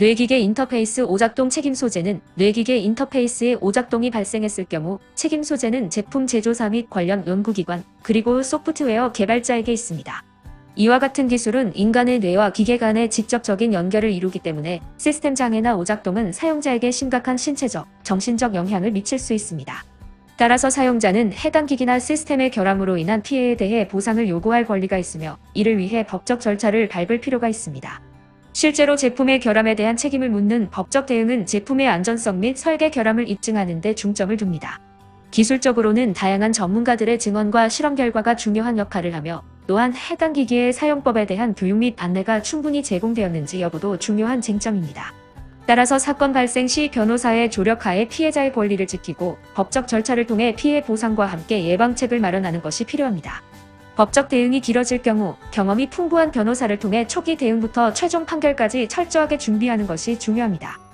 뇌기계 인터페이스 오작동 책임 소재는 뇌기계 인터페이스의 오작동이 발생했을 경우 책임 소재는 제품 제조사 및 관련 연구기관 그리고 소프트웨어 개발자에게 있습니다. 이와 같은 기술은 인간의 뇌와 기계 간의 직접적인 연결을 이루기 때문에 시스템 장애나 오작동은 사용자에게 심각한 신체적, 정신적 영향을 미칠 수 있습니다. 따라서 사용자는 해당 기기나 시스템의 결함으로 인한 피해에 대해 보상을 요구할 권리가 있으며 이를 위해 법적 절차를 밟을 필요가 있습니다. 실제로 제품의 결함에 대한 책임을 묻는 법적 대응은 제품의 안전성 및 설계 결함을 입증하는 데 중점을 둡니다. 기술적으로는 다양한 전문가들의 증언과 실험 결과가 중요한 역할을 하며 또한 해당 기기의 사용법에 대한 교육 및 안내가 충분히 제공되었는지 여부도 중요한 쟁점입니다. 따라서 사건 발생 시 변호사의 조력하에 피해자의 권리를 지키고 법적 절차를 통해 피해 보상과 함께 예방책을 마련하는 것이 필요합니다. 법적 대응이 길어질 경우 경험이 풍부한 변호사를 통해 초기 대응부터 최종 판결까지 철저하게 준비하는 것이 중요합니다.